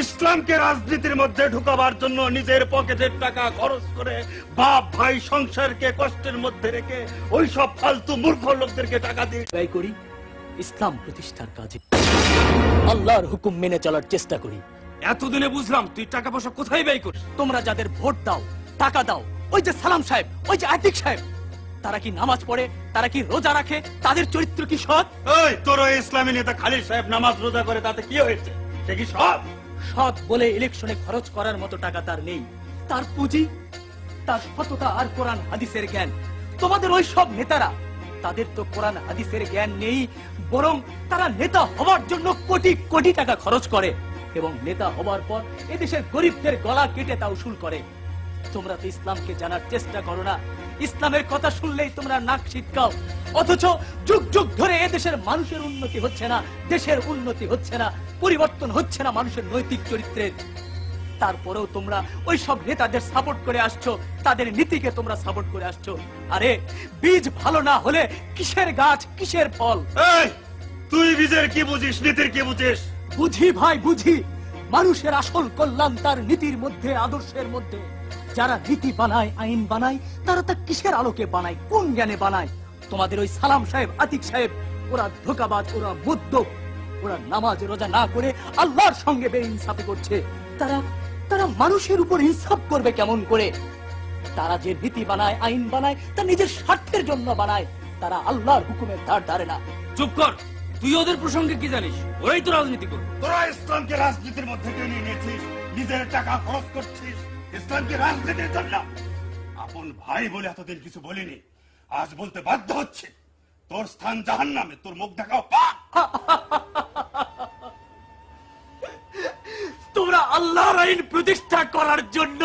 ইসলামকে রাজনীতির মধ্যে ঢুকাবার জন্য নিজের পকেটের টাকা খরচ করে বাপ ভাই সংসারকে কষ্টের মধ্যে রেখে ওই সব ফালতু মূর্খ লোকদেরকে টাকা দিয়ে ব্যয় করি ইসলাম প্রতিষ্ঠার কাজে। আল্লাহর হুকুম মেনে চলার চেষ্টা করি। এতদিনে বুঝলাম তুই টাকা পয়সা কোথায় ব্যয় করিস? তোমরা যাদের ভোট দাও টাকা দাও ওই যে সালাম সাহেব ওই যে আতিক সাহেব তারা কি নামাজ পড়ে তারা কি রোজা রাখে তাদের চরিত্র কি সৎ? ওই তোর ওই ইসলামী নেতা খালিদ সাহেব নামাজ রোজা করে তাতে কি হয়েছে? সে কি সব সৎ বলে ইলেকশনে খরচ করার মতো টাকা তার নেই। তার পুঁজি, তার সততা আর কোরআন হাদিসের জ্ঞান। তোমাদের ওই সব নেতারা, তাদের তো কোরআন হাদিসের জ্ঞান নেই, বরং তারা নেতা হওয়ার জন্য কোটি কোটি টাকা খরচ করে এবং নেতা হবার পর এদেশের গরিবদের গলা কেটে তা উসুল করে। তোমরা তো ইসলামকে জানার চেষ্টা করো না। ইসলামের কথা শুনলেই তোমরা নাক ছিটকাও। অথচ যুগ যুগ ধরে এদেশের মানুষের উন্নতি হচ্ছে না দেশের উন্নতি হচ্ছে না পরিবর্তন হচ্ছে না মানুষের নৈতিক চরিত্রের তারপরেও তোমরা ওই সব নেতাদের সাপোর্ট করে আসছো তাদের নীতিকে তোমরা সাপোর্ট করে আসছো। আরে বীজ ভালো না হলে কিসের গাছ কিসের ফল? তুই বীজের কি বুঝিস নীতির কি বুঝিস? বুঝি ভাই বুঝি। মানুষের আসল কল্যাণ তার নীতির মধ্যে, আদর্শের মধ্যে। যারা নীতি বানায়, আইন বানায়, তারা তা কিসের আলোকে বানায়, কোন জ্ঞানে বানায়? তোমাদের ওই সালাম সাহেব, আতিক সাহেব, ওরা ধোকাবাজ, ওরা মুদ্দ ওরা নামাজ রোজা না করে আল্লাহর সঙ্গে বেইনসাফি করছে। তারা তারা মানুষের উপর ইনসাফ করবে কেমন করে? তারা যে নীতি বানায়, আইন বানায়, তা নিজের স্বার্থের জন্য বানায়। তারা আল্লাহর হুকুমের ধার ধারে না। চুপ কর। তুই ওদের প্রসঙ্গে কি জানিস? ওরাই তো রাজনীতি করবে। তোরা ইসলামকে রাজনীতির মধ্যে টেনে নিয়েছিস নিজের টাকা খরচ করছিস ইসলামকে রাজনীতির জন্য। আপন ভাই বলে এতদিন কিছু বলিনি আজ বলতে বাধ্য হচ্ছে তোর স্থান জাহান নামে তোর মুখ দেখাও পা। তোমরা আল্লাহর আইন প্রতিষ্ঠা করার জন্য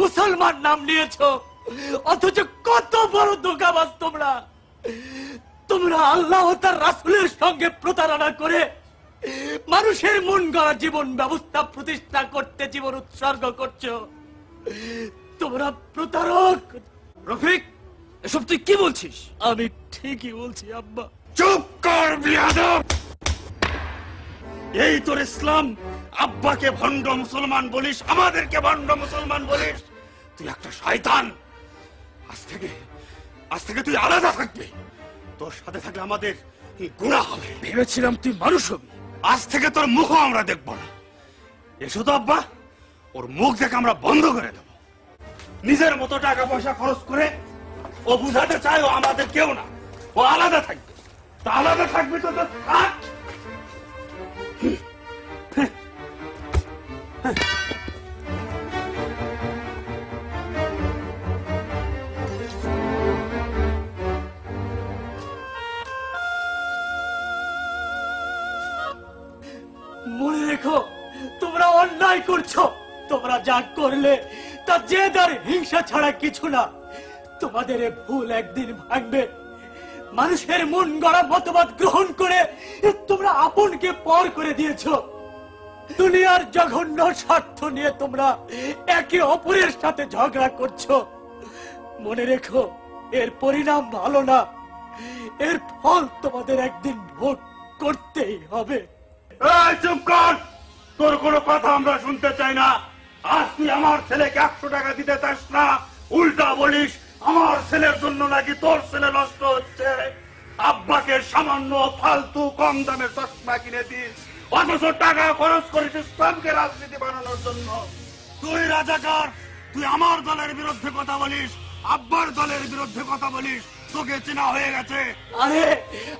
মুসলমান নাম নিয়েছো অথচ কত বড় ধোকাবাজ তোমরা। তোমরা আল্লাহ ও তার রাসূলের সঙ্গে প্রতারণা করে মানুষের মন গড়া জীবন ব্যবস্থা প্রতিষ্ঠা করতে জীবন উৎসর্গ করছ। তোমরা প্রতারক! রফিক এসব তুই কি বলছিস? আমি ঠিকই বলছি আব্বা। চুপ কর বিয়াদব! এই তোর ইসলাম? আব্বাকে ভণ্ড মুসলমান বলিস আমাদেরকে ভণ্ড মুসলমান বলিস। তুই একটা শয়তান। আজ থেকে আজ থেকে তুই আলাদা থাকবি। তোর সাথে থাকলে আমাদের গুণা হবে? ভেবেছিলাম তুই মানুষ হবি। আজ থেকে তোর মুখও আমরা দেখব না। এসো তো আব্বা ওর মুখ দেখে আমরা বন্ধ করে দেব। নিজের মতো টাকা পয়সা খরচ করে ও বুঝাতে চায় ও আমাদের কেউ না। ও আলাদা থাকবে। তা আলাদা থাকবে তো থাক। মনে রেখো, তোমরা অন্যায় করছ। তোমরা যা করলে, তা জেদার হিংসা ছাড়া কিছু না। তোমাদের ভুল একদিন ভাঙবে। মানুষের মন গড়া মতবাদ গ্রহণ করে তোমরা আপনকে পর করে দিয়েছ। দুনিয়ার জঘন্য স্বার্থ নিয়ে তোমরা একে অপরের সাথে ঝগড়া করছ। মনে রেখো, এর পরিণাম ভালো না। এর ফল তোমাদের একদিন ভোগ করতেই হবে। চুপ কর। তোর কোনো কথা আমরা শুনতে চাই না। আজ তুই আমার ছেলেকে একশো টাকা দিতে চাস না। উল্টা বলিস, আমার ছেলের জন্য নাকি তোর ছেলে নষ্ট হচ্ছে। আব্বাকে সামান্য ফালতু কম দামে চশমা কিনে দিস। অথচ টাকা খরচ করিস ইসলামকে রাজনীতি বানানোর জন্য। তুই রাজাকার, তুই আমার দলের বিরুদ্ধে কথা বলিস, আব্বার দলের বিরুদ্ধে কথা বলিস। তোকে চেনা হয়ে গেছে আরে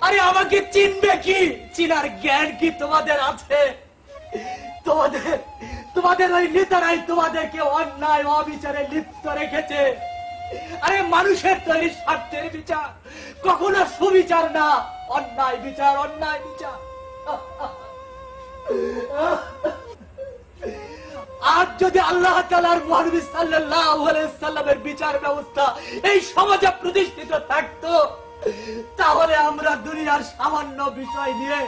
আরে আমাকে চিনবে কি? চিনার জ্ঞান কি তোমাদের আছে? তোমাদের তোমাদের ওই নেতারাই তোমাদেরকে অন্যায়, অবিচারে লিপ্ত রেখেছে। আরে মানুষের তৈরি স্বার্থের বিচার, কখনো সুবিচার না, অন্যায় বিচার অন্যায় বিচার। যদি আল্লাহ তালার মহানবী সাল্লামের বিচার ব্যবস্থা এই সমাজে প্রতিষ্ঠিত থাকতো, তাহলে আমরা দুনিয়ার সামান্য বিষয় নিয়ে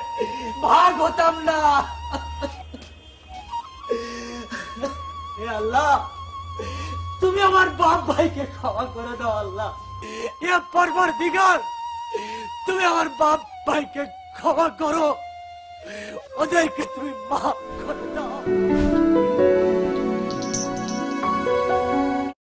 ভাগ হতাম না। আল্লাহ, তুমি আমার বাপ ভাইকে ক্ষমা করে দাও আল্লাহ। এ দিগার তুমি আমার বাপ ভাইকে ক্ষমা করো। ওদেরকে তুমি মাফ